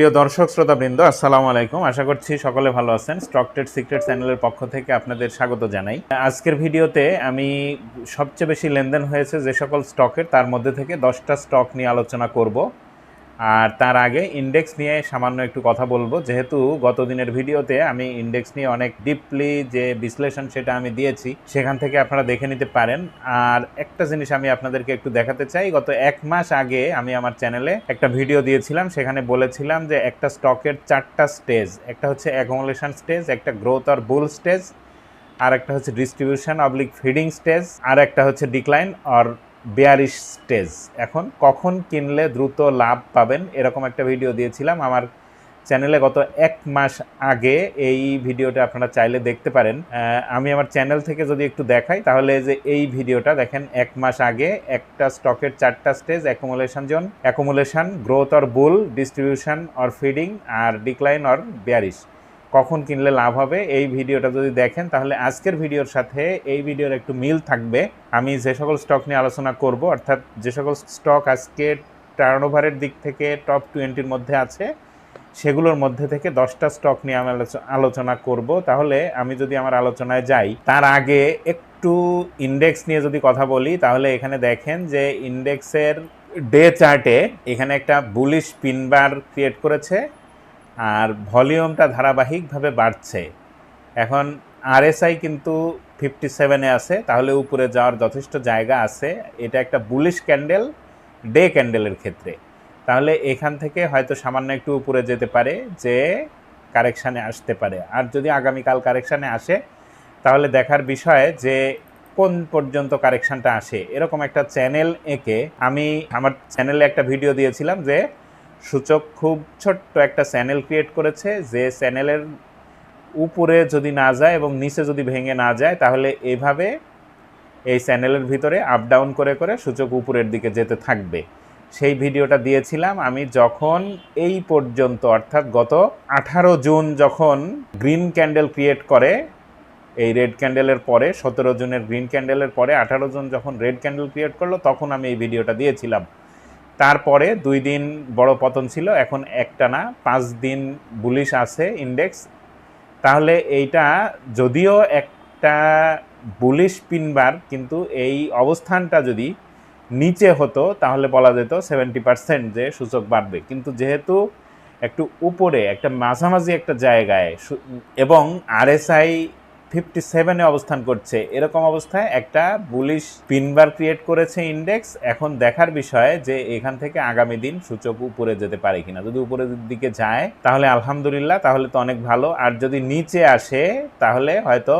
প্রিয় দর্শক, শ্রোতাবৃন্দ, আসসালামু আলাইকুম। আশা করছি সকলে ভালো আছেন। স্টক ট্রেড সিক্রেট চ্যানেলের পক্ষ থেকে আপনাদের স্বাগত জানাই। আজকের ভিডিওতে আমি সবচেয়ে বেশি লেনদেন হয়েছে যে সকল স্টকের তার মধ্যে থেকে দশটা স্টক নিয়ে আলোচনা করব। আর তার আগে ইন্ডেক্স নিয়ে সামান্য একটু কথা বলব। যেহেতু গত দিনের ভিডিওতে আমি ইন্ডেক্স নিয়ে অনেক ডিপলি যে বিশ্লেষণ সেটা আমি দিয়েছি, সেখান থেকে আপনারা দেখে নিতে পারেন। আর একটা জিনিস আমি আপনাদেরকে একটু দেখাতে চাই, গত এক মাস আগে আমি আমার চ্যানেলে একটা ভিডিও দিয়েছিলাম, সেখানে বলেছিলাম যে একটা স্টকের চারটা স্টেজ একটা হচ্ছে অ্যাকোমোলেশন স্টেজ একটা গ্রোথ আর বুল স্টেজ আর একটা হচ্ছে ডিস্ট্রিবিউশন অবলিক ফিডিং স্টেজ আর একটা হচ্ছে ডিক্লাইন অর বেয়ারিশ স্টেজ। এখন কখন কিনলে দ্রুত লাভ পাবেন? এরকম একটা ভিডিও দিয়েছিলাম। আমার চ্যানেলে গত এক মাস আগে এই ভিডিওটা আপনারা চাইলে দেখতে পারেন। আমি আমার চ্যানেল থেকে যদি একটু দেখাই, তাহলে যে এই ভিডিওটা, দেখেন, এক মাস আগে একটা স্টকের চারটা stage accumulation zone accumulation growth or bull distribution or feeding R decline or bearish কখন কিনলে লাভ হবে, এই ভিডিওটা যদি দেখেন, তাহলে আজকের ভিডিওর সাথে এই ভিডিওর একটু মিল থাকবে। আমি যে সকল স্টক নিয়ে আলোচনা করব, অর্থাৎ যে সকল স্টক আজকে টার্নওভারের দিক থেকে টপ টোয়েন্টির মধ্যে আছে, সেগুলোর মধ্যে থেকে দশটা স্টক নিয়ে আমি আলোচ- আলোচনা করব। তাহলে আমি যদি আমার আলোচনায় যাই, তার আগে একটু ইন্ডেক্স নিয়ে যদি কথা বলি, তাহলে এখানে দেখেন যে ইন্ডেক্সের ডে চার্টে এখানে একটা বুলিশ পিনবার ক্রিয়েট করেছে। আর ভলিউমটা ধারাবাহিকভাবে বাড়ছে। এখন আরএসআই কিন্তু ফিফটি সেভেনে আছে, তাহলে উপরে যাওয়ার যথেষ্ট জায়গা আছে। এটা একটা বুলিশ ক্যান্ডেল ডে ক্যান্ডেলের ক্ষেত্রে। তাহলে এখান থেকে হয়তো সামান্য একটু উপরে যেতে পারে যে কারেকশানে আসতে পারে। আর যদি আগামীকাল কারেকশানে আসে, তাহলে দেখার বিষয় যে কোন পর্যন্ত কারেকশানটা আসে। এরকম একটা চ্যানেল এঁকে আমি আমার চ্যানেলে একটা ভিডিও দিয়েছিলাম যে সূচক খুব ছোট্ট একটা চ্যানেল ক্রিয়েট করেছে। যে চ্যানেলের উপরে যদি না যায় এবং নিচে যদি ভেঙে না যায়, তাহলে এভাবে এই চ্যানেলের ভিতরে আপ ডাউন করে করে সূচক উপরের দিকে যেতে থাকবে। সেই ভিডিওটা দিয়েছিলাম আমি যখন এই পর্যন্ত, অর্থাৎ গত আঠারো জুন যখন গ্রিন ক্যান্ডেল ক্রিয়েট করে, এই রেড ক্যান্ডেলের পরে, সতেরো জুনের গ্রিন ক্যান্ডেলের পরে, আঠারো জুন যখন রেড ক্যান্ডেল ক্রিয়েট করল, তখন আমি এই ভিডিওটা দিয়েছিলাম। তারপরে দুই দিন বড় পতন ছিল, এখন একটা না, পাঁচ দিন বুলিশ আছে ইন্ডেক্স তাহলে এইটা যদিও একটা বুলিশ পিনবার, কিন্তু এই অবস্থানটা যদি নিচে হতো, তাহলে বলা যেত সেভেন্টি পার্সেন্ট যে সূচক বাড়বে। কিন্তু যেহেতু একটু উপরে, একটা মাঝামাঝি একটা জায়গায় এবং আরএসআই ফিফটি সেভেনে অবস্থান করছে। এরকম অবস্থায় একটা বুলিশ পিনবার ক্রিয়েট করেছে ইন্ডেক্স এখন দেখার বিষয় যে এখান থেকে আগামী দিন সূচক উপরে যেতে পারে কিনা। যদি উপরের দিকে যায়, তাহলে আলহামদুলিল্লাহ, তাহলে তো অনেক ভালো। আর যদি নিচে আসে, তাহলে হয়তো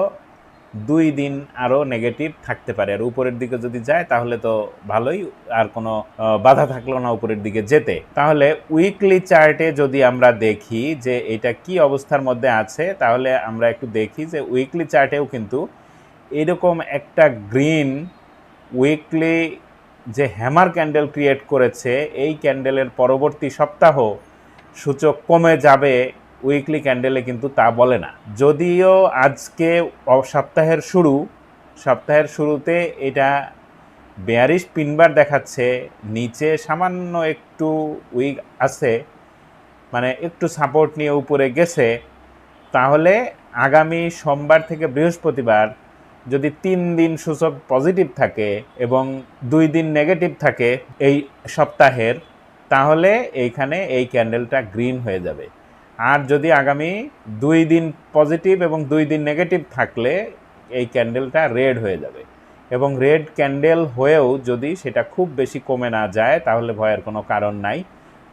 দুই দিন আরও নেগেটিভ থাকতে পারে। আর উপরের দিকে যদি যায়, তাহলে তো ভালোই, আর কোনো বাধা থাকল না উপরের দিকে যেতে। তাহলে উইকলি চার্টে যদি আমরা দেখি যে এটা কি অবস্থার মধ্যে আছে, তাহলে আমরা একটু দেখি যে উইকলি চার্টেও কিন্তু এরকম একটা গ্রিন উইকলি যে হ্যামার ক্যান্ডেল ক্রিয়েট করেছে, এই ক্যান্ডেলের পরবর্তী সপ্তাহ সূচক কমে যাবে উইকলি ক্যান্ডেলে কিন্তু তা বলে না। যদিও আজকে সপ্তাহের শুরু, সপ্তাহের শুরুতে এটা বেয়ারিশ পিনবার দেখাচ্ছে, নিচে সামান্য একটু উইক আছে মানে একটু সাপোর্ট নিয়ে উপরে গেছে, তাহলে আগামী সোমবার থেকে বৃহস্পতিবার যদি তিন দিন সূচক পজিটিভ থাকে এবং দুই দিন নেগেটিভ থাকে এই সপ্তাহের, তাহলে এইখানে এই ক্যান্ডেলটা গ্রিন হয়ে যাবে। আর যদি আগামী দুই দিন পজিটিভ এবং দুই দিন নেগেটিভ থাকলে এই ক্যান্ডেলটা রেড হয়ে যাবে। এবং রেড ক্যান্ডেল হয়েও যদি সেটা খুব বেশি কমে না যায়, তাহলে ভয়ের কোনো কারণ নাই।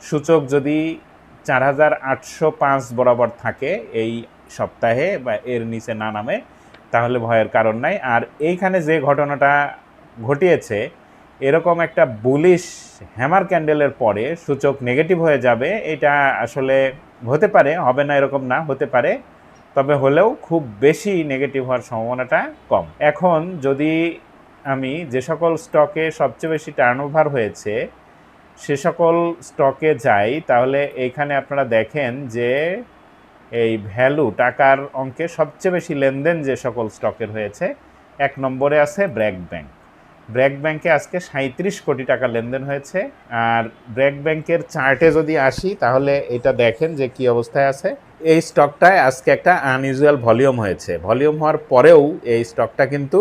সূচক যদি চার হাজার আটশো পাঁচ বরাবর থাকে এই সপ্তাহে বা এর নিচে না নামে, তাহলে ভয়ের কারণ নাই। আর এইখানে যে ঘটনাটা ঘটিয়েছে, এরকম একটা বুলিশ হ্যামার ক্যান্ডেলের পরে সূচক নেগেটিভ হয়ে যাবে, এটা আসলে হতে পারে, হবে না এরকম না, হতে পারে, তবে হলেও খুব বেশি নেগেটিভ হওয়ার সম্ভাবনাটা কম। এখন যদি আমি যে সকল স্টকে সবচেয়ে বেশি টার্নওভার হয়েছে, সে সকল স্টকে যাই, তাহলে এইখানে আপনারা দেখেন যে এই ভ্যালু টাকার অঙ্কে সবচেয়ে বেশি লেনদেন যে সকল স্টকের হয়েছে, এক নম্বরে আছে ব্র্যাক ব্যাংক ব্র্যাক ব্যাংকে আজকে সাঁত্রিশ কোটি টাকা লেনদেন হয়েছে। আর ব্র্যাক ব্যাংকের চার্টে যদি আসি, তাহলে এটা দেখেন যে কি অবস্থায় আছে। এই স্টকটায় আজকে একটা আনইউজুয়াল ভলিউম হয়েছে। ভলিউম হওয়ার পরেও এই স্টকটা কিন্তু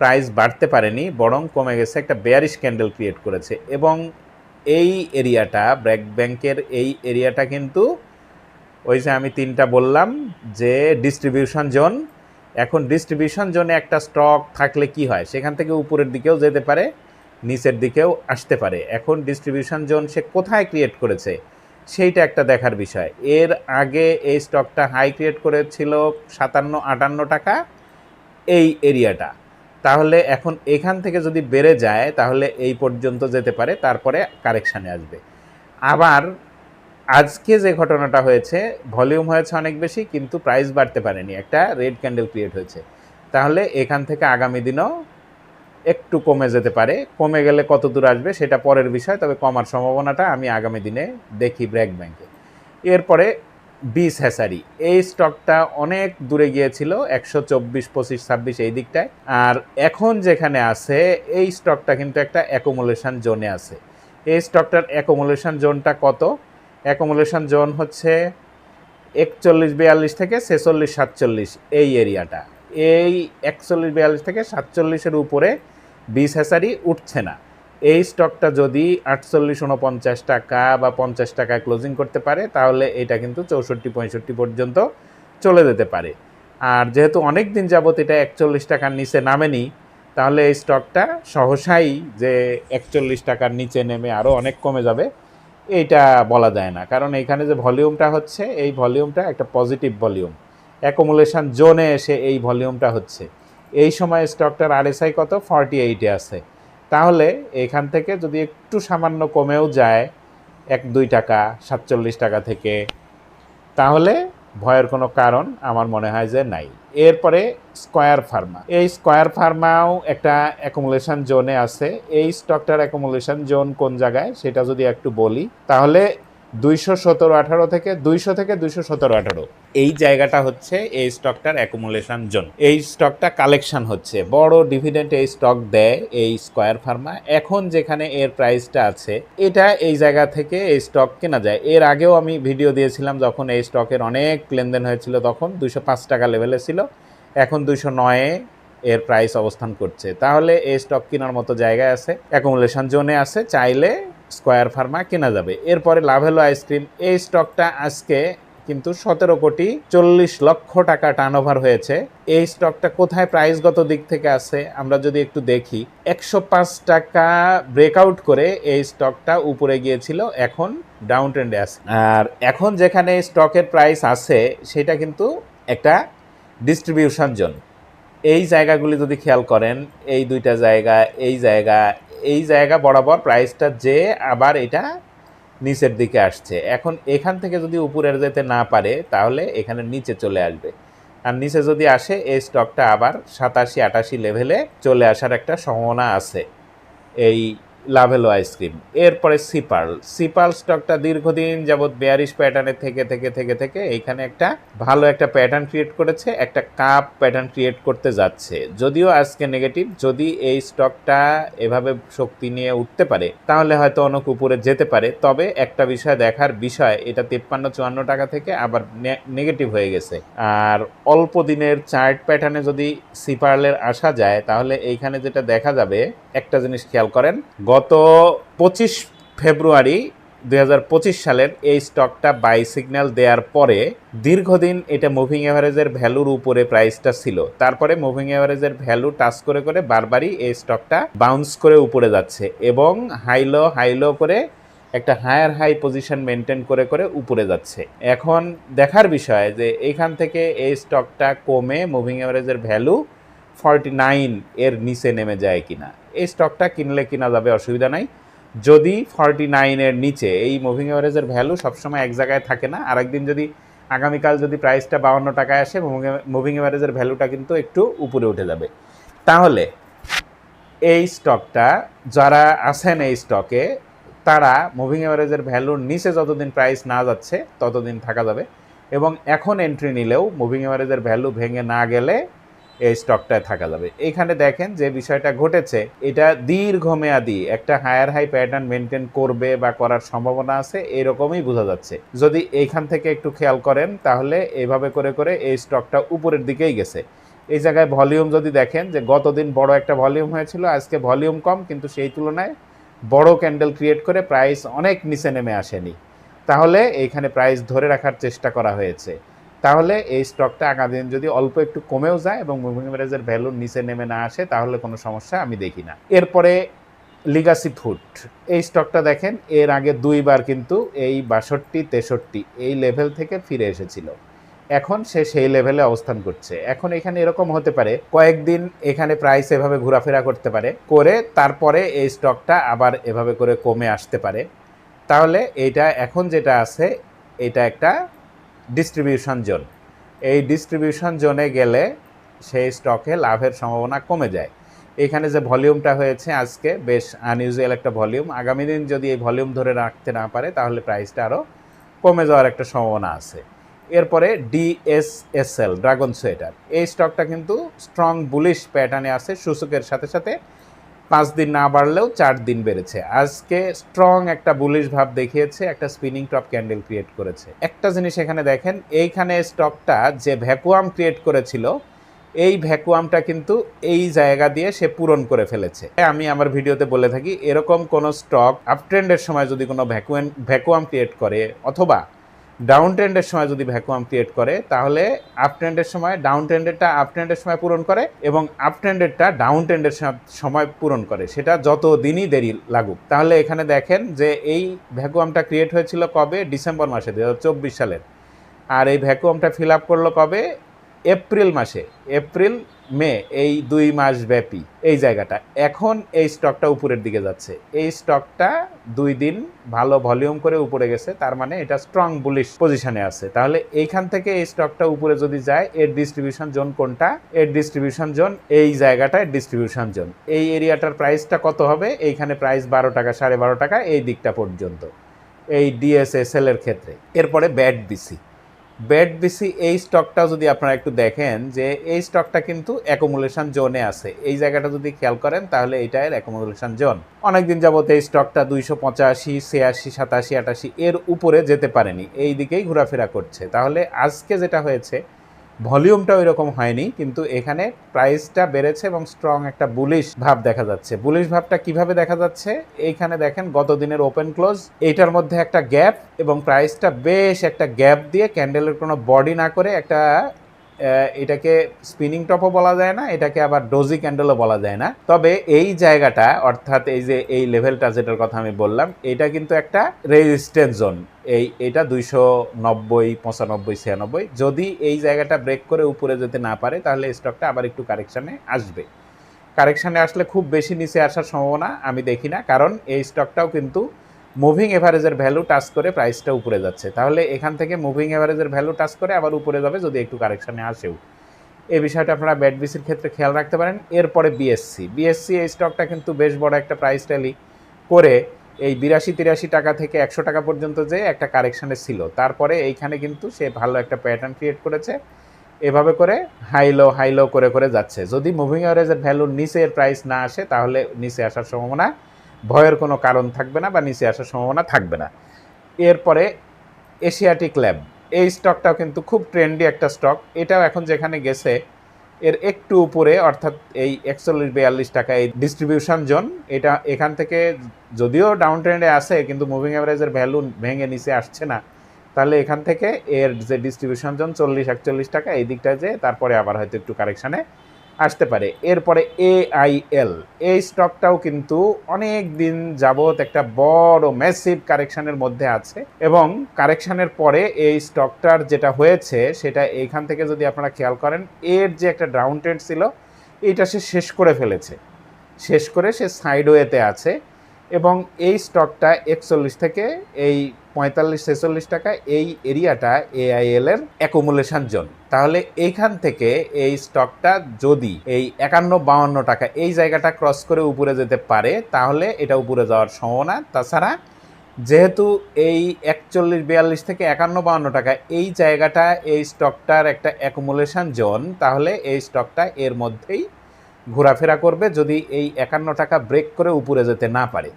প্রাইস বাড়তে পারেনি, বরং কমে গেছে, একটা বেয়ারিশ ক্যান্ডেল ক্রিয়েট করেছে। এবং এই এরিয়াটা, ব্র্যাক ব্যাংকের এই এরিয়াটা কিন্তু ওই যে আমি তিনটা বললাম, যে ডিস্ট্রিবিউশন জোন এখন ডিস্ট্রিবিউশন জোনে একটা স্টক থাকলে কি হয়? সেখান থেকে উপরের দিকেও যেতে পারে, নিচের দিকেও আসতে পারে। এখন ডিস্ট্রিবিউশন জোন সে কোথায় ক্রিয়েট করেছে? সেইটা একটা দেখার বিষয়। এর আগে এই স্টকটা হাই ক্রিয়েট করেছিল সাতান্ন, আটান্ন টাকা এই এরিয়াটা তাহলে এখন এখান থেকে যদি বেড়ে যায়, তাহলে এই পর্যন্ত যেতে পারে, তারপরে কারেকশানে আসবে। আবার আজকে যে ঘটনাটা হয়েছে ভলিউম হয়েছে অনেক বেশি, কিন্তু প্রাইস বাড়তে পারেনি। একটা রেড ক্যান্ডেল ক্রিয়েট হয়েছে। তাহলে এখান থেকে আগামী দিনও একটু কমে যেতে পারে। কমে গেলে কত দূর আসবে সেটা পরের বিষয়, তবে কমার সম্ভাবনাটা আমি আগামী দিনে দেখি ব্র্যাক ব্যাংকে। এরপরে বিস হ্যাসারি। এই স্টকটা অনেক দূরে গিয়েছিল, একশো চব্বিশ, পঁচিশ, ছাব্বিশ এই দিকটায়। আর এখন যেখানে আছে, এই স্টকটা কিন্তু একটা অ্যাকোমোলেশন জোনে আছে। এই স্টকটার অ্যাকোমোলেশন জোনটা কত? অ্যাকোমোলেশন জোন হচ্ছে একচল্লিশ বিয়াল্লিশ থেকে ছেচল্লিশ সাতচল্লিশ এই এরিয়াটা। এই একচল্লিশ বিয়াল্লিশ থেকে সাতচল্লিশের উপরে বিশ হ্যাসারি উঠছে না। এই স্টকটা যদি আটচল্লিশ উনপঞ্চাশ টাকা বা পঞ্চাশ টাকায় ক্লোজিং করতে পারে, তাহলে এটা কিন্তু চৌষট্টি, পঁয়ষট্টি পর্যন্ত চলে যেতে পারে। আর যেহেতু অনেক দিন যাবত এটা একচল্লিশ টাকার নিচে নামেনি, তাহলে এই স্টকটা সহসাই যে একচল্লিশ টাকার নিচে নেমে আরও অনেক কমে যাবে। এইটা বলা যায় না। কারণ এখানে যে ভলিউমটা হচ্ছে, এই ভলিউমটা একটা পজিটিভ ভলিউম। অ্যাকোমুলেশান জোনে এসে এই ভলিউমটা হচ্ছে। এই সময় স্টকটার আরএসআই কত? ফর্টি এইটে আছে। তাহলে এখান থেকে যদি একটু সামান্য কমেও যায়, এক দুই টাকা, সাতচল্লিশ টাকা থেকে, তাহলে ভয়ের কোনো কারণ আমার মনে হয় যে নাই। এরপরে স্কোয়ার ফার্মা। এই স্কোয়ার ফার্মাও একটা অ্যাকোমোলেশন জোনে আছে। এই স্টকটার অ্যাকুমুলেশন জোন কোন জায়গায় সেটা যদি একটু বলি, তাহলে দুইশো সতেরো আঠারো থেকে দুইশো থেকে দুইশো সতেরো আঠারো। এই জায়গাটা হচ্ছে এই স্টকটার অ্যাকুমুলেশন জোন এই স্টকটা কালেকশন হচ্ছে। বড় ডিভিডেন্ট এই স্টক দেয় এই স্কয়ার ফার্মা এখন যেখানে এর প্রাইসটা আছে, এটা এই জায়গা থেকে এই স্টক কেনা যায়। এর আগেও আমি ভিডিও দিয়েছিলাম যখন এই স্টকের অনেক লেনদেন হয়েছিল, তখন দুইশো পাঁচ টাকা লেভেলে ছিল। এখন দুইশো নয়ে এর প্রাইস অবস্থান করছে। তাহলে এই স্টক কেনার মতো জায়গায় আছে অ্যাকুমুলেশন জোনে আছে। চাইলে স্কয়ার ফার্মা কেনা যাবে। এরপরে লাভেলো আইসক্রিম। এই স্টকটা আজকে কিন্তু সতেরো কোটি চল্লিশ লক্ষ টাকা টার্ন হয়েছে। এই স্টকটা কোথায় প্রাইসগত দিক থেকে আছে আমরা যদি একটু দেখি, একশো পাঁচ টাকা ব্রেকআউট করে এই স্টকটা উপরে গিয়েছিল, এখন ডাউন ট্রেন্ডে আছে। আর এখন যেখানে স্টকের প্রাইস আছে, সেটা কিন্তু একটা ডিস্ট্রিবিউশন জোন এই জায়গাগুলি যদি খেয়াল করেন, এই দুইটা জায়গা, এই জায়গা এই জায়গা বরাবর প্রাইসটা যে আবার এটা নিচের দিকে আসছে। এখন এখান থেকে যদি উপরে যেতে না পারে, তাহলে এখানে নিচে চলে আসবে। আর নিচে যদি আসে, এই স্টকটা আবার সাতাশি আটাশি লেভেলে চলে আসার একটা সম্ভাবনা আছে। এই লাভেলো আইসক্রিম। এরপরে সিপাল। সিপাল স্টকটা দীর্ঘদিন যাবৎ বেয়ারিশ প্যাটার্নের থেকে থেকে থেকে থেকে এইখানে একটা ভালো একটা প্যাটার্ন ক্রিয়েট করেছে, একটা কাপ প্যাটার্ন ক্রিয়েট করতে যাচ্ছে। যদিও আজকে নেগেটিভ যদি এই স্টকটা এভাবে শক্তি নিয়ে উঠতে পারে, তাহলে হয়তো অনেক উপরে যেতে পারে। তবে একটা বিষয় দেখার বিষয়, এটা তিপ্পান্ন, চুয়ান্ন টাকা থেকে আবার নেগেটিভ হয়ে গেছে। আর অল্প দিনের চার্ট প্যাটার্নে যদি সিপার্লের আসা যায়, তাহলে এইখানে যেটা দেখা যাবে একটা জিনিস খেয়াল করেন, গত পঁচিশ ফেব্রুয়ারি দু হাজার পঁচিশ সালের এই স্টকটা বাই সিগন্যাল দেওয়ার পরে দীর্ঘদিন এটা মুভিং অ্যাভারেজের ভ্যালুর উপরে প্রাইসটা ছিল। তারপরে মুভিং অ্যাভারেজের ভ্যালু টাচ করে করে বারবারই এই স্টকটা বাউন্স করে উপরে যাচ্ছে এবং হাইলো হাইলো করে একটা হায়ার হাই পজিশন মেনটেন করে করে উপরে যাচ্ছে। এখন দেখার বিষয় যে এখান থেকে এই স্টকটা কমে মুভিং অ্যাভারেজের ভ্যালু ফর্টি নাইন এর নিচে নেমে যায় কিনা। এই স্টকটা কিনলে কিনা যাবে, অসুবিধা নাই। যদি ফর্টি নাইনের নিচে, এই মুভিং অ্যাভারেজের ভ্যালু সবসময় এক জায়গায় থাকে না, আরেকদিন যদি আগামীকাল যদি প্রাইসটা বাউন্ন টাকায় আসে মুভিং অ্যাভারেজের ভ্যালুটা কিন্তু একটু উপরে উঠে যাবে। তাহলে, এই স্টকটা যারা আছেন এই স্টকে তারা মুভিং অ্যাভারেজের ভ্যালুর নিচে যতদিন প্রাইস না যাচ্ছে, ততদিন থাকা যাবে। এবং এখন এন্ট্রি নিলেও মুভিং অ্যাভারেজের ভ্যালু ভেঙে না গেলে এই স্টকটায় থাকা যাবে। এখানে দেখেন যে বিষয়টা ঘটেছে, এটা দীর্ঘমেয়াদী একটা হায়ার হাই প্যাটার্ন মেনটেন করবে বা করার সম্ভাবনা আছে, এরকমই বোঝা যাচ্ছে। যদি এইখান থেকে একটু খেয়াল করেন, তাহলে এইভাবে করে করে এই স্টকটা উপরের দিকেই গেছে। এই জায়গায় ভলিউম যদি দেখেন যে গতদিন বড় একটা ভলিউম হয়েছিল, আজকে ভলিউম কম, কিন্তু সেই তুলনায় বড় ক্যান্ডেল ক্রিয়েট করে প্রাইস অনেক নিচে নেমে আসেনি। তাহলে এইখানে প্রাইস ধরে রাখার চেষ্টা করা হয়েছে। তাহলে এই স্টকটা আগামী দিন যদি অল্প একটু কমেও যায় এবং মুভিং এভারেজের ভ্যালুর নিচে নেমে না আসে, তাহলে কোনো সমস্যা আমি দেখি না। এরপরে লিগাসি ফুড এই স্টকটা দেখেন, এর আগে দুইবার কিন্তু এই বাষট্টি, তেষট্টি এই লেভেল থেকে ফিরে এসেছিল। এখন সে সেই লেভেলে অবস্থান করছে। এখন এখানে এরকম হতে পারে, কয়েকদিন এখানে প্রাইস এভাবে ঘোরাফেরা করতে পারে, করে তারপরে এই স্টকটা আবার এভাবে করে কমে আসতে পারে। তাহলে এটা এখন যেটা আছে, এটা একটা ডিস্ট্রিবিউশন জোন এই ডিস্ট্রিবিউশন জোনে গেলে সেই স্টকে লাভের সম্ভাবনা কমে যায়। এখানে যে ভলিউমটা হয়েছে আজকে, বেশ আনইউজুয়াল একটা ভলিউম আগামী দিন যদি এই ভলিউম ধরে রাখতে না পারে, তাহলে প্রাইসটা আরও কমে যাওয়ার একটা সম্ভাবনা আছে। এরপরে ডিএসএসএল ড্রাগন সোয়েটার এই স্টকটা কিন্তু স্ট্রং বুলিশ প্যাটার্নে আছে সূচকের সাথে সাথে পাঁচ দিন না বাড়লেও চার দিন বেড়েছে। আজকে স্ট্রং একটা বুলিশ ভাব দেখিয়েছে, একটা স্পিনিং টপ ক্যান্ডেল ক্রিয়েট করেছে। একটা জিনিস এখানে দেখেন, এইখানে স্টকটা যে ভ্যাকুয়াম ক্রিয়েট করেছিল, এই ভ্যাকুয়ামটা কিন্তু এই জায়গা দিয়ে সে পূরণ করে ফেলেছে। আমি আমার ভিডিওতে বলে থাকি, এরকম কোনো স্টক আপট্রেন্ডের সময় যদি কোনো ভ্যাকুয়াম ভ্যাকুয়াম ক্রিয়েট করে, অথবা ডাউন ট্রেন্ডের সময় যদি ভ্যাকুয়াম ক্রিয়েট করে, তাহলে আপ ট্রেন্ডের সময় ডাউন ট্রেন্ডেরটা আপ ট্রেন্ডের সময় পূরণ করে এবং আপ ট্রেন্ডেরটা ডাউন ট্রেন্ডের সময় পূরণ করে। সেটা যত দিনই দেরি লাগুক। তাহলে এখানে দেখেন যে এই ভ্যাকুয়ামটা ক্রিয়েট হয়েছিল কবে? ডিসেম্বর মাসে দু সালের। আর এই ভ্যাকুয়ামটা ফিল আপ করল কবে? এপ্রিল মাসে, এপ্রিল, মে, এই দুই মাস ব্যাপী এই জায়গাটা। এখন এই স্টকটা উপরের দিকে যাচ্ছে। এই স্টকটা দুই দিন ভালো ভলিউম করে উপরে গেছে, তার মানে এটা স্ট্রং বুলিশ পজিশনে আছে। তাহলে এইখান থেকে এই স্টকটা উপরে যদি যায়, এর ডিস্ট্রিবিউশন জোন কোনটা? এর ডিস্ট্রিবিউশন জোন এই জায়গাটায় ডিস্ট্রিবিউশন জোন এই এরিয়াটার প্রাইসটা কত হবে? এইখানে প্রাইস বারো টাকা, সাড়ে বারো টাকা, এই দিকটা পর্যন্ত। এই ডিএসএসএল এর ক্ষেত্রে। এরপরে ব্যাড বিসি ব্যাড বিসি এই স্টকটা যদি আপনারা একটু দেখেন যে এই স্টকটা কিন্তু অ্যাকোমুলেশন জোনে আছে। এই জায়গাটা যদি খেয়াল করেন তাহলে এটা এর অ্যাকোমুলেশন জোন। অনেকদিন যাবত এই স্টকটা দুইশো পঁচাশি, ছিয়াশি, সাতাশি, আটাশি এর উপরে যেতে পারেনি। এই দিকেই ঘোরাফেরা করছে। তাহলে আজকে যেটা হয়েছে ভলিউমটা ওই রকম হয়নি, কিন্তু এখানে প্রাইসটা বেড়েছে এবং স্ট্রং একটা বুলিশ ভাব দেখা যাচ্ছে। বুলিশ ভাবটা কীভাবে দেখা যাচ্ছে? এইখানে দেখেন গত দিনের ওপেন ক্লোজ এইটার মধ্যে একটা গ্যাপ এবং প্রাইসটা বেশ একটা গ্যাপ দিয়ে ক্যান্ডেলের কোনো বডি না করে একটা এটাকে স্পিনিং টপও বলা যায় না, এটাকে আবার ডোজি ক্যান্ডেলও বলা যায় না। তবে এই জায়গাটা, অর্থাৎ এই যে এই লেভেলটা যেটার কথা আমি বললাম, এটা কিন্তু একটা রেজিস্ট্যান্স জোন এই, এটা দুইশো নব্বই, পঁচানব্বই, ছিয়ানব্বই, যদি এই জায়গাটা ব্রেক করে উপরে যেতে না পারে, তাহলে স্টকটা আবার একটু কারেকশানে আসবে। কারেকশানে আসলে খুব বেশি নিচে আসার সম্ভাবনা আমি দেখি না, কারণ এই স্টকটাও কিন্তু মুভিং এভারেজের ভ্যালু টাচ করে প্রাইসটা উপরে যাচ্ছে। তাহলে এখান থেকে মুভিং এভারেজের ভ্যালু টাচ করে আবার উপরে যাবে যদি একটু কারেকশানে আসেও। এই বিষয়টা আপনারা ব্যাট বিসির ক্ষেত্রে খেয়াল রাখতে পারেন। এরপরে বিএসসি বিএসসি এই স্টকটা কিন্তু বেশ বড় একটা প্রাইস ট্যালি করে এই বিরাশি তিরাশি টাকা থেকে একশো টাকা পর্যন্ত যে একটা কারেকশানে ছিল। তারপরে এইখানে কিন্তু সে ভালো একটা প্যাটার্ন ক্রিয়েট করেছে। এভাবে করে হাইলো হাইলো করে করে যাচ্ছে। যদি মুভিং অ্যাভারেজের ভ্যালুর নিচে এর প্রাইস না আসে, তাহলে নিচে আসার সম্ভাবনা ভয়ের কোনো কারণ থাকবে না বা নিচে আসার সম্ভাবনা থাকবে না। এরপরে এশিয়াটিক ল্যাব, এই স্টকটাও কিন্তু খুব ট্রেন্ডি একটা স্টক। এটাও এখন যেখানে গেছে, এর একটু উপরে, অর্থাৎ এই একচল্লিশ বিয়াল্লিশ টাকা এই ডিস্ট্রিবিউশন জোন এটা এখান থেকে যদিও ডাউন ট্রেন্ডে আছে, কিন্তু মুভিং অ্যাভারেজের ভ্যালু ভেঙে নিচে আসছে না। তাহলে এখান থেকে এর যে ডিস্ট্রিবিউশন জোন চল্লিশ একচল্লিশ টাকা, এই দিকটা যে তারপরে আবার হয়তো একটু কারেকশানে আসতে পারে। এরপরে এআইএল এই স্টকটাও কিন্তু অনেক দিন যাবৎ একটা বড় ম্যাসিভ কারেকশানের মধ্যে আছে এবং কারেকশানের পরে এই স্টকটার যেটা হয়েছে, সেটা এইখান থেকে যদি আপনারা খেয়াল করেন, এর যে একটা ডাউন ট্রেন্ড ছিল এটা সে শেষ করে ফেলেছে। শেষ করে সে সাইডওয়েতে আছে। এবং এই স্টকটা একচল্লিশ থেকে এই পঁয়তাল্লিশ, ছেচল্লিশ টাকা, এই এরিয়াটা এআইএল এর অ্যাকুমুলেশন জোন তাহলে এইখান থেকে এই স্টকটা যদি এই একান্ন, বাউন্ন টাকা এই জায়গাটা ক্রস করে উপরে যেতে পারে, তাহলে এটা উপরে যাওয়ার সম্ভাবনা। তাছাড়া যেহেতু এই একচল্লিশ, বিয়াল্লিশ থেকে একান্ন, বাউন্ন টাকা এই জায়গাটা এই স্টকটার একটা অ্যাকুমুলেশন জোন তাহলে এই স্টকটা এর মধ্যেই ঘোরাফেরা করবে যদি এই একান্ন টাকা ব্রেক করে উপরে যেতে না পারে।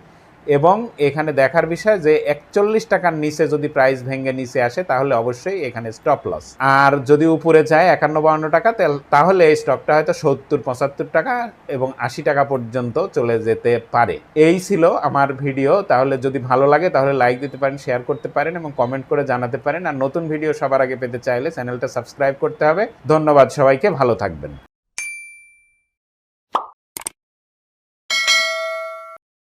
এবং এখানে দেখার বিষয় যে একচল্লিশ টাকার নিচে যদি প্রাইস ভেঙে নিচে আসে, তাহলে অবশ্যই এখানে স্টপ লস আর যদি উপরে যায় একান্ন বাউন্ন টাকা তাহলে এই স্টকটা হয়তো সত্তর, পঁচাত্তর টাকা এবং আশি টাকা পর্যন্ত চলে যেতে পারে। এই ছিল আমার ভিডিও তাহলে যদি ভালো লাগে, তাহলে লাইক দিতে পারেন শেয়ার করতে পারেন এবং কমেন্ট করে জানাতে পারেন। আর নতুন ভিডিও সবার আগে পেতে চাইলে চ্যানেলটা সাবস্ক্রাইব করতে হবে। ধন্যবাদ সবাইকে, ভালো থাকবেন।